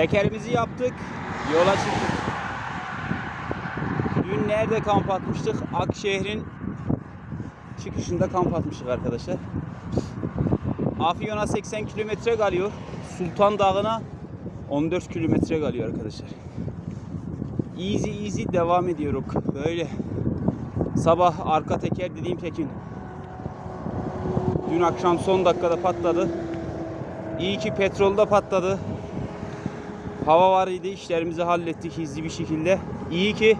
Tekerimizi yaptık. Yola çıktık. Dün nerede kamp atmıştık? Akşehir'in çıkışında kamp atmıştık arkadaşlar. Afyon'a 80 kilometre kalıyor. Sultan Dağı'na 14 kilometre kalıyor arkadaşlar. Easy easy devam ediyoruz. Böyle sabah arka teker dediğim tekin. Dün akşam son dakikada patladı. İyi ki petrolde patladı. Hava var idi. işlerimizi hallettik hızlı bir şekilde. İyi ki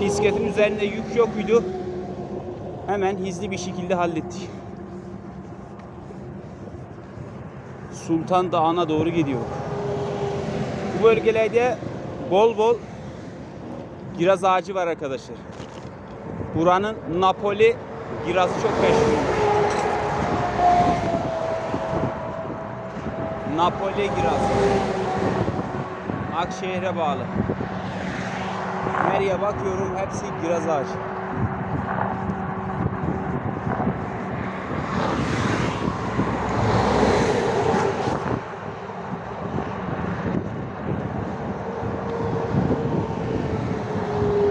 bisikletin üzerinde yük yokuydu. Hemen hızlı bir şekilde hallettik. Sultan Dağı'na doğru gidiyor. Bu bölgelerde bol bol kiraz ağacı var arkadaşlar. Buranın Napoli kirazı çok meşhur. Napoli kirazı. Akşehir'e bağlı. Nereye bakıyorum hepsi kiraz ağacı.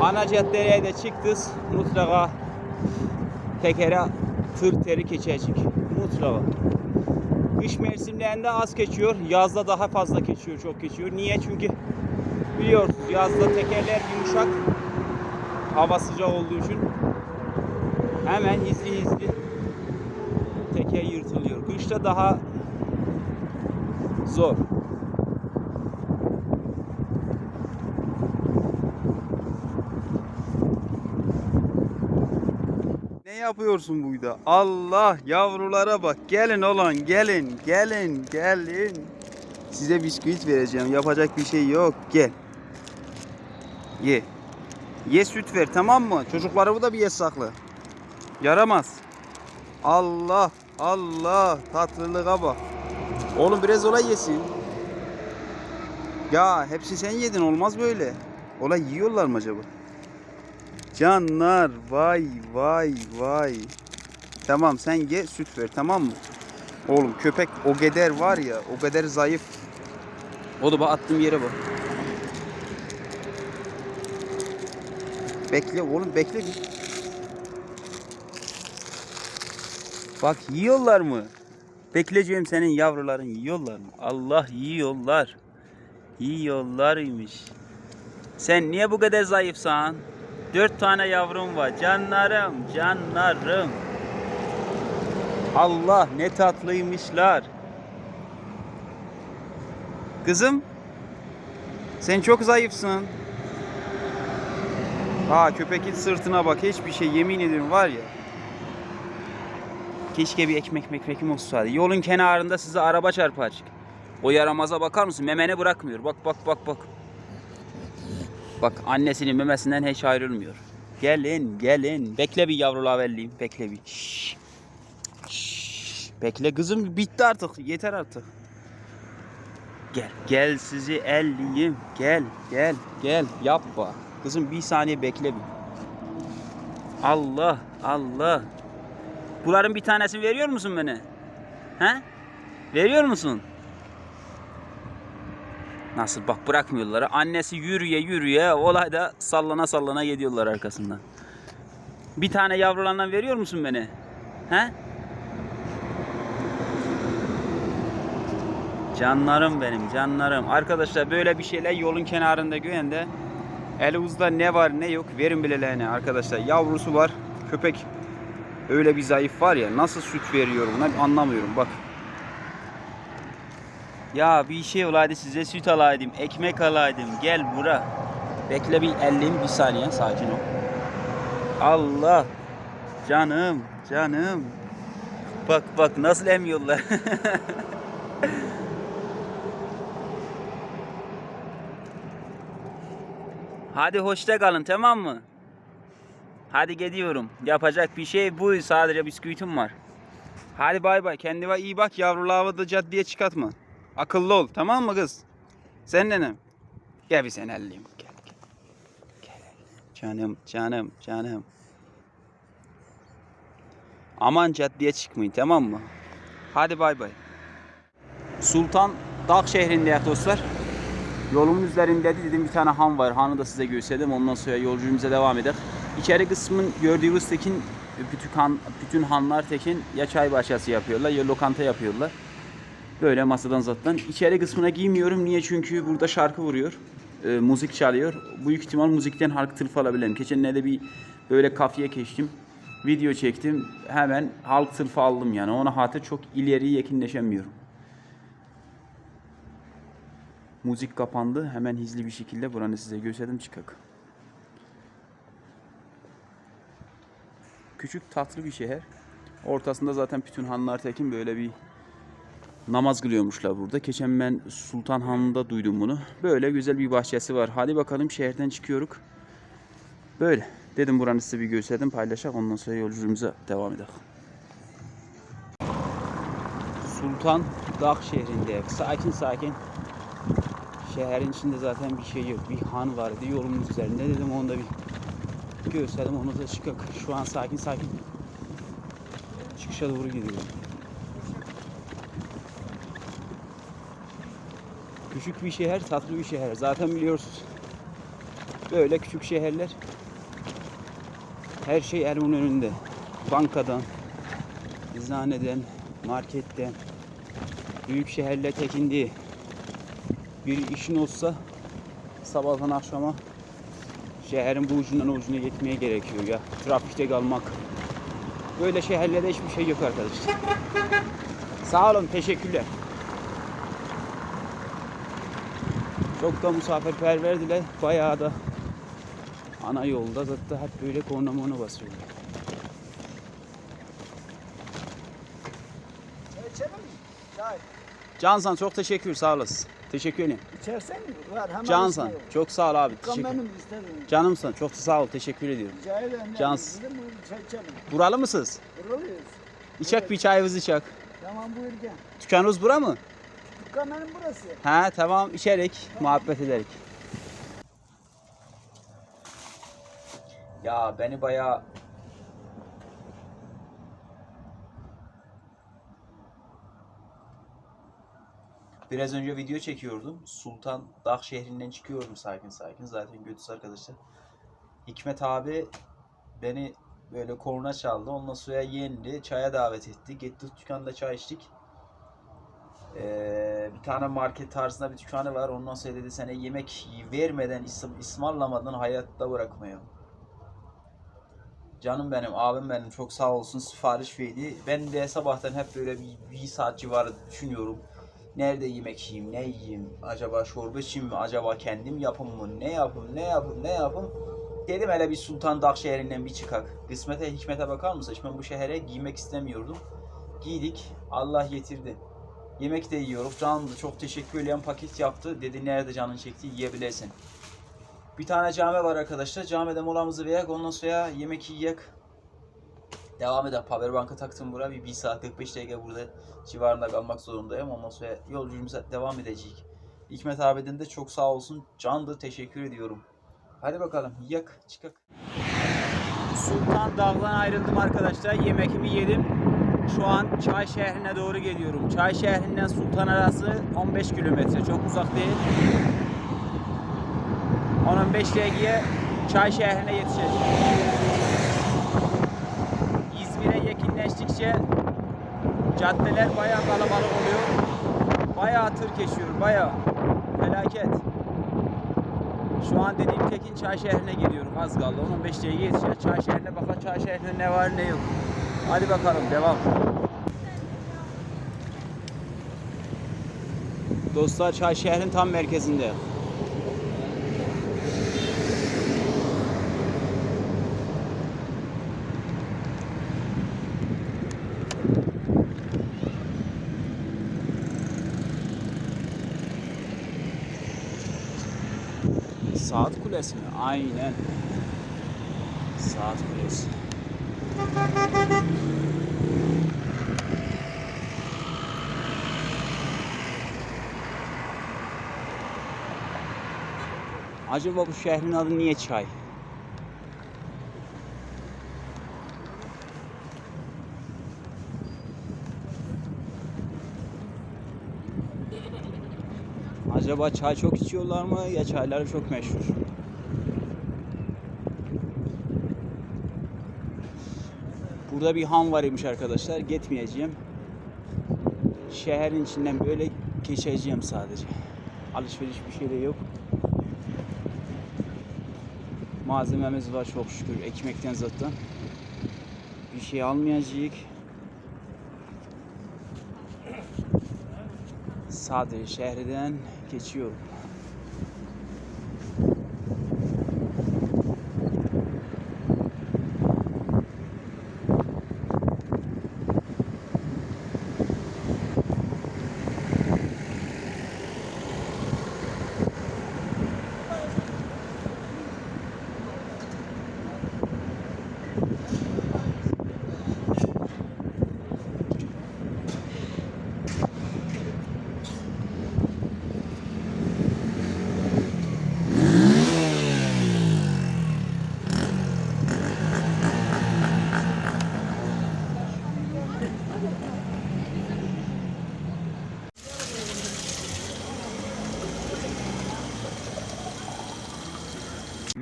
Ana caddeye de çıktız. Mutlaka tekere tır teri geçecek. Mutlaka. Kış mevsimlerinde az geçiyor. Yazda daha fazla geçiyor. Çok geçiyor. Niye? Çünkü biliyorsunuz yazda tekerler yumuşak. Hava sıcak olduğu için hemen hızlı hızlı teker yırtılıyor. Kışta daha zor. Ne yapıyorsun burada? Allah yavrulara bak. Gelin olan gelin gelin gelin. Size bisküvit vereceğim. Yapacak bir şey yok. Gel. Ye. Ye süt ver tamam mı? Çocukları bu da bir ye saklı. Yaramaz. Allah Allah tatlılığa bak. Oğlum biraz olay yesin. Ya hepsi sen yedin olmaz böyle. Olay yiyorlar mı acaba? Canlar vay vay vay. Tamam sen ye süt ver tamam mı? Oğlum köpek o kadar var ya o kadar zayıf. O da bak attığım yere bak. Bekle oğlum bekle bir. Bak yiyorlar mı? Bekleyeceğim senin yavruların yiyorlar mı? Allah yiyorlar. Yiyorlarmış. Sen niye bu kadar zayıfsan? Dört tane yavrum var. Canlarım, canlarım. Allah ne tatlıymışlar. Kızım, sen çok zayıfsın. Ha köpekin sırtına bak hiçbir şey yemin ediyorum var ya. Keşke bir ekmek mekmekim olsaydı. Yolun kenarında size araba çarpar. O yaramaza bakar mısın? Memeni bırakmıyor. Bak bak bak bak. Bak annesinin memesinden hiç ayrılmıyor. Gelin gelin. Bekle bir yavruluğa vereyim. Bekle bir. Şşş. Şşş. Bekle kızım bitti artık. Yeter artık. Gel. Gel sizi elleyeyim. Gel gel gel. Yapma. Kızım bir saniye bekle bir. Allah Allah. Bunların bir tanesini veriyor musun bana? He? Veriyor musun? Nasıl bak bırakmıyorlar. Annesi yürüye yürüye olayda sallana sallana gidiyorlar arkasından. Bir tane yavrularından veriyor musun beni? He? Canlarım benim canlarım. Arkadaşlar böyle bir şeyler yolun kenarında güvende. Elimizde ne var ne yok verin bileleğine arkadaşlar. Yavrusu var. Köpek öyle bir zayıf var ya nasıl süt veriyor buna anlamıyorum bak. Ya bir şey olaydı size süt alaydım, ekmek alaydım. Gel bura. Bekle bir ellim bir saniye sakin ol. Allah. Canım, canım. Bak bak nasıl emiyorlar. Hadi hoşça kalın tamam mı? Hadi gidiyorum. Yapacak bir şey bu. Sadece bisküvitim var. Hadi bay bay. Kendine iyi bak. Yavrularını da caddeye çıkartma. Akıllı ol. Tamam mı kız? Sen nenem. Gel bir sen elleyim. Gel, gel. Gel. Canım, canım, canım. Aman caddeye çıkmayın tamam mı? Hadi bay bay. Sultan Dağ şehrindeyiz dostlar. Yolumun üzerinde dedim bir tane han var. Hanı da size gösterdim. Ondan sonra yolculuğumuza devam edelim. İçeri kısmın gördüğünüz tekin bütün han, bütün hanlar tekin ya çay bahçesi yapıyorlar ya lokanta yapıyorlar. Böyle masadan zaten. İçeri kısmına giymiyorum. Niye? Çünkü burada şarkı vuruyor. e, müzik çalıyor. Büyük ihtimal müzikten halk tırf alabilirim. Geçenlerde bir böyle kafeye geçtim. Video çektim. Hemen halk tırfı aldım yani. Ona hatır çok ileri yakınlaşamıyorum. Müzik kapandı. Hemen hızlı bir şekilde buranı size gösterdim çıkak. Küçük tatlı bir şehir. Ortasında zaten bütün hanlar tekin böyle bir namaz kılıyormuşlar burada. Geçen ben Sultan Han'da duydum bunu. Böyle güzel bir bahçesi var. Hadi bakalım şehirden çıkıyoruz. Böyle. Dedim buranı size bir gösterdim paylaşak. Ondan sonra yolculuğumuza devam edelim. Sultan Dağ şehrinde. Sakin sakin. Şehrin içinde zaten bir şey yok. Bir han vardı yolun üzerinde. Dedim onu da bir gösterdim. Onu da çıkak. Şu an sakin sakin. Çıkışa doğru gidiyorum. Küçük bir şehir, tatlı bir şehir. Zaten biliyorsunuz. Böyle küçük şehirler her şey elimin önünde. Bankadan, eczaneden, marketten, büyük şehirler tekin değil. Bir işin olsa sabahtan akşama şehrin bu ucundan o ucuna gitmeye gerekiyor ya. Trafikte kalmak. Böyle şehirlerde hiçbir şey yok arkadaşlar. Sağ olun, teşekkürler. Çok da misafirperverdiler. Bayağı da ana yolda zaten hep böyle korna basıyorlar. Cansan çok teşekkür sağ olasın. Teşekkür ederim. İçersen? Var hemen Cansan istiyorum. çok sağ ol abi. Teşekkür. benim isterim. Canımsın çok sağ ol teşekkür ediyorum. Rica ederim. Cans. Buralı mısınız? Buralıyız. İçek bir çayımızı içek. Tamam buyur gel. Dükkanınız bura mı? Benim burası. He tamam içerik, muhabbet ederik. Ya beni bayağı Biraz önce video çekiyordum. Sultan Dağ şehrinden çıkıyorum sakin sakin. Zaten götüs arkadaşlar. Hikmet abi beni böyle korna çaldı. Ondan sonra yendi. Çaya davet etti. Gittik dükkanda çay içtik. Ee, bir tane market tarzında bir dükkanı var. Ondan sonra dedi sana yemek vermeden, is- ısmarlamadan hayatta bırakmıyor. Canım benim, abim benim çok sağ olsun sipariş verdi. Ben de sabahtan hep böyle bir, bir saat civarı düşünüyorum. Nerede yemek yiyeyim, ne yiyeyim? Acaba çorba içeyim mi? Acaba kendim yapım mı? Ne yapım, ne yapım, ne yapım? Dedim hele bir Sultan Dağ şehrinden bir çıkak. Kısmete, hikmete bakar mısın? Şimdi ben bu şehre giymek istemiyordum. Giydik, Allah getirdi. Yemek de yiyoruz. Canım da çok teşekkür ederim. Paket yaptı. Dedi nerede canın çekti yiyebilirsin. Bir tane cami var arkadaşlar. Camide molamızı verek. Ondan sonra yemek yiyek. Devam eder. Powerbank'a taktım buraya. Bir, bir saat 45 dakika burada civarında kalmak zorundayım. Ondan sonra yolculuğumuza devam edecek. Hikmet abiden de çok sağ olsun. Candır. Teşekkür ediyorum. Hadi bakalım. Yak. Çıkak. Sultan Dağ'dan ayrıldım arkadaşlar. Yemekimi yedim. Şu an Çay şehrine doğru geliyorum. Çay şehrinden Sultan arası 15 kilometre. Çok uzak değil. 10-15 dakikaya Çay şehrine yetişeceğiz. İzmir'e yakınlaştıkça caddeler bayağı kalabalık oluyor. Bayağı tır geçiyor. Bayağı. Felaket. Şu an dediğim Tekin Çay şehrine gidiyorum. Az kaldı. 10-15 dakika yetişeceğiz. Çay şehrine bakalım. Çay şehrinde ne var ne yok. Hadi bakalım devam. Dostlar Çay şehrin tam merkezinde. Saat Kulesi mi? Aynen. Saat Kulesi. Acaba bu şehrin adı niye çay? Acaba çay çok içiyorlar mı ya çayları çok meşhur? Burada bir han var imiş arkadaşlar. Gitmeyeceğim. Şehrin içinden böyle geçeceğim sadece. Alışveriş bir şey de yok. Malzememiz var çok şükür. Ekmekten zaten. Bir şey almayacağız. Sadece şehirden geçiyorum.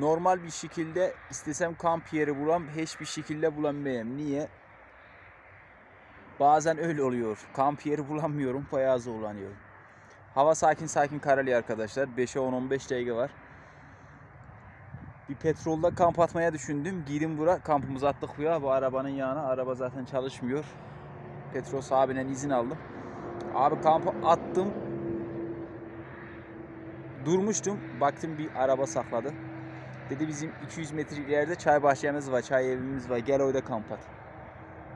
Normal bir şekilde istesem kamp yeri bulam hiçbir şekilde bulamayayım. Niye? Bazen öyle oluyor. Kamp yeri bulamıyorum. Bayağı zorlanıyorum. Hava sakin sakin kararlı arkadaşlar. 5'e 10-15 dakika var. Bir petrolda kamp atmaya düşündüm. Giydim bura. Kampımızı attık buraya. Bu arabanın yanına. Araba zaten çalışmıyor. Petrol sahibinden izin aldım. Abi kampı attım. Durmuştum. Baktım bir araba sakladı. Dedi bizim 200 metre ileride çay bahçemiz var, çay evimiz var. Gel orada kamp at.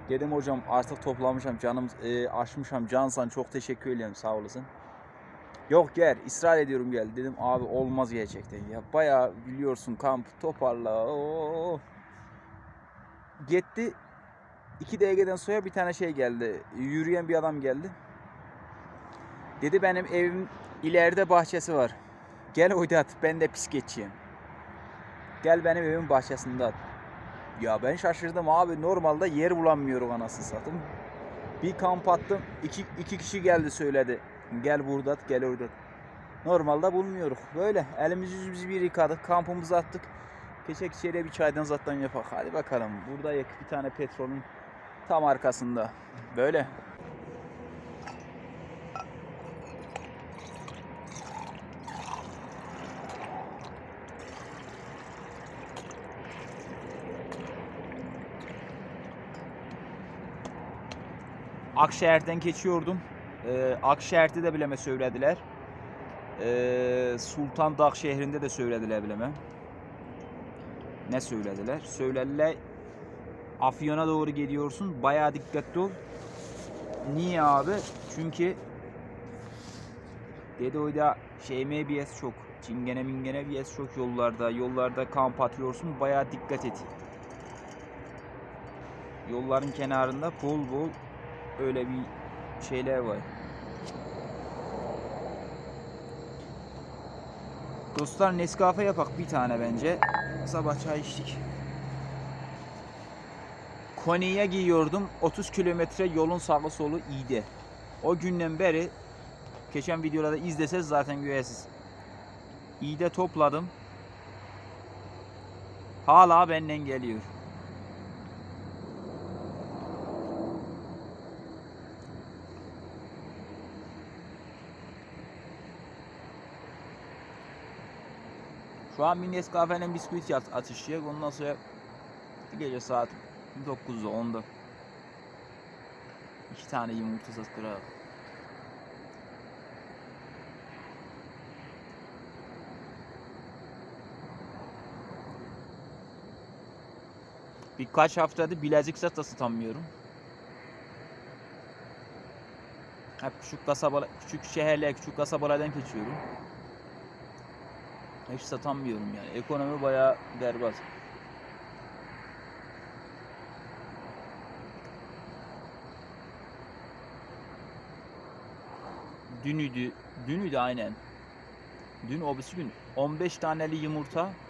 Dedim hocam artık toplamışam canım e, aşmışam cansan çok teşekkür ederim sağ olasın. Yok gel ısrar ediyorum gel dedim abi olmaz gerçekten ya bayağı biliyorsun kamp toparla oo. Gitti 2 dakikadan sonra bir tane şey geldi yürüyen bir adam geldi. Dedi benim evim ileride bahçesi var. Gel orada at ben de pis geçeyim. Gel benim evimin bahçesinde at. Ya ben şaşırdım abi. Normalde yer bulamıyorum anasını satayım. Bir kamp attım. iki, iki kişi geldi söyledi. Gel burada at, gel orada at. Normalde bulmuyoruz. Böyle elimizi yüzümüzü bir yıkadık. Kampımızı attık. Keçek içeriye bir çaydan zaten yapak. Hadi bakalım. Burada yak bir tane petrolün tam arkasında. Böyle. Akşehir'den geçiyordum. Ee, Akşehir'de de bileme söylediler. Ee, Sultan Dağ şehrinde de söylediler bileme. Ne söylediler? Söylediler Afyon'a doğru gidiyorsun. Bayağı dikkatli ol. Niye abi? Çünkü dedi oyda şey MBS çok. Çingene mingene BS çok yollarda. Yollarda kamp atıyorsun. Bayağı dikkat et. Yolların kenarında bol bol öyle bir şeyler var. Dostlar Nescafe yapak bir tane bence. Sabah çay içtik. Konya'ya giyiyordum. 30 kilometre yolun sağı solu iyiydi. O günden beri geçen videolarda izleseniz zaten göğesiz. İyi topladım. Hala benden geliyor. Şu an bir Nescafe'nin bisküvit atışacak. Ondan sonra gece saat 9'da 10'da iki tane yumurta kırar. Birkaç haftadır Bilecik da satamıyorum. Hep küçük kasabalar, küçük şehirler, küçük kasabalardan geçiyorum. Hiç satamıyorum yani. Ekonomi bayağı berbat. Dünüydü. Dünüydü aynen. Dün obisi gün 15 taneli yumurta,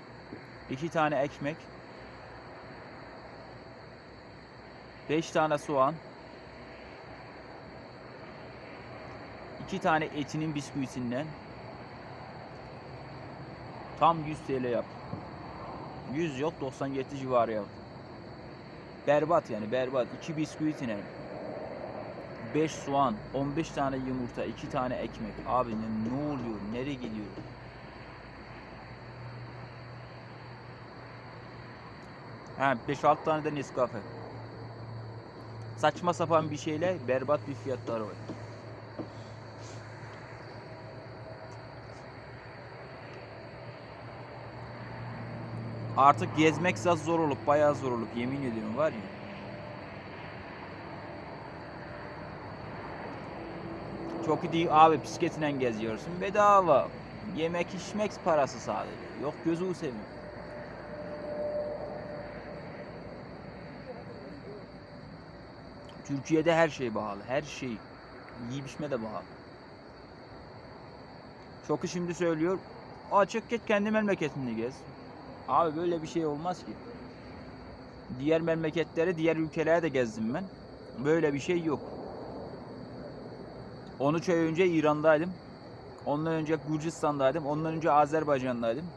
2 tane ekmek, 5 tane soğan, 2 tane etinin bisküvisinden, Tam 100 TL yap. 100 yok 97 civarı yap. Berbat yani berbat. 2 bisküvit iner. 5 soğan, 15 tane yumurta, 2 tane ekmek. Abi ne, ne oluyor? Nereye gidiyor? Ha 5-6 tane de Nescafe. Saçma sapan bir şeyle berbat bir fiyatları var. Artık gezmek zor olup bayağı zor olup yemin ediyorum var ya. Çok iyi abi bisikletine geziyorsun bedava. Yemek içmek parası sadece. Yok gözü seveyim. Türkiye'de her şey pahalı. Her şey. Yiyip içme de pahalı. Çoku şimdi söylüyor. Açık git kendi memleketini gez. Abi böyle bir şey olmaz ki. Diğer memleketleri, diğer ülkelere de gezdim ben. Böyle bir şey yok. 13 ay önce İran'daydım. Ondan önce Gürcistan'daydım. Ondan önce Azerbaycan'daydım.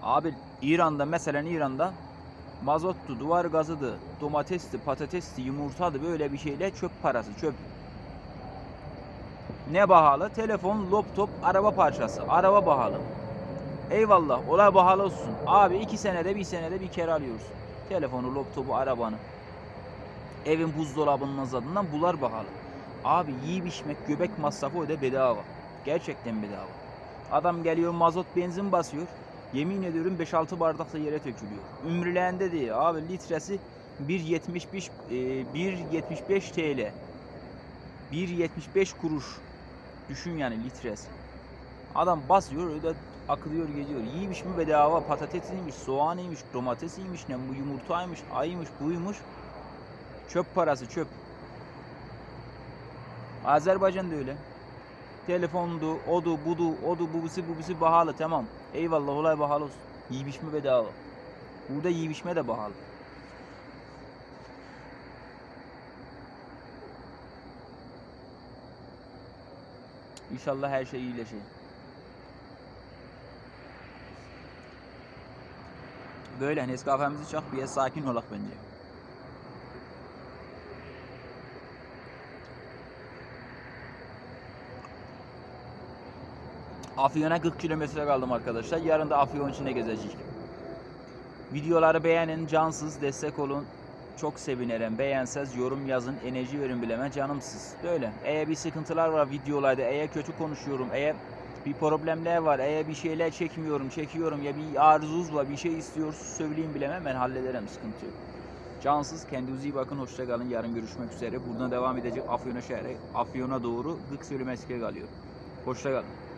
Abi İran'da mesela İran'da mazottu, duvar gazıydı, domatesti, patatesti, yumurtadı böyle bir şeyle çöp parası, çöp. Ne pahalı? Telefon, laptop, araba parçası. Araba pahalı. Eyvallah, olay pahalı olsun. Abi iki senede bir senede bir kere alıyoruz. Telefonu, laptopu, arabanı. Evin buzdolabının azadından bular pahalı. Abi yiyip içmek, göbek masrafı öde bedava. Gerçekten bedava. Adam geliyor mazot benzin basıyor. Yemin ediyorum 5-6 bardakla yere dökülüyor. Ümrüleğinde değil abi litresi 1.75 e, 1.75 TL. 1.75 kuruş. Düşün yani litresi. Adam basıyor öyle akılıyor gidiyor. Yiymiş mi bedava patatesiymiş, soğanıymış, domatesiymiş, ne bu yumurtaymış, aymış, buymuş. Çöp parası çöp. Azerbaycan da öyle. Telefondu, odu, budu, odu, bubusu, bubusu pahalı tamam. Eyvallah olay pahalı olsun. Yiyip içme bedava. Burada yiyip içme de pahalı. İnşallah her şey iyileşir. Böyle Nescafe'mizi çak bir yer sakin olak bence. Afyon'a 40 kilometre kaldım arkadaşlar. Yarın da Afyon içine gezeceğiz. Videoları beğenin, cansız destek olun. Çok sevinirim. Beğenseniz yorum yazın, enerji verin bileme canımsız. Böyle. Eğer bir sıkıntılar var videolarda, eğer kötü konuşuyorum, eğer bir problemler var, eğer bir şeyler çekmiyorum, çekiyorum ya bir arzunuz var, bir şey istiyorsunuz söyleyin bileme ben hallederim sıkıntı yok. Cansız kendinize iyi bakın hoşça kalın yarın görüşmek üzere. Buradan devam edecek Afyon'a şehre Afyon'a doğru gık söylemesi kalıyor. Hoşça kalın.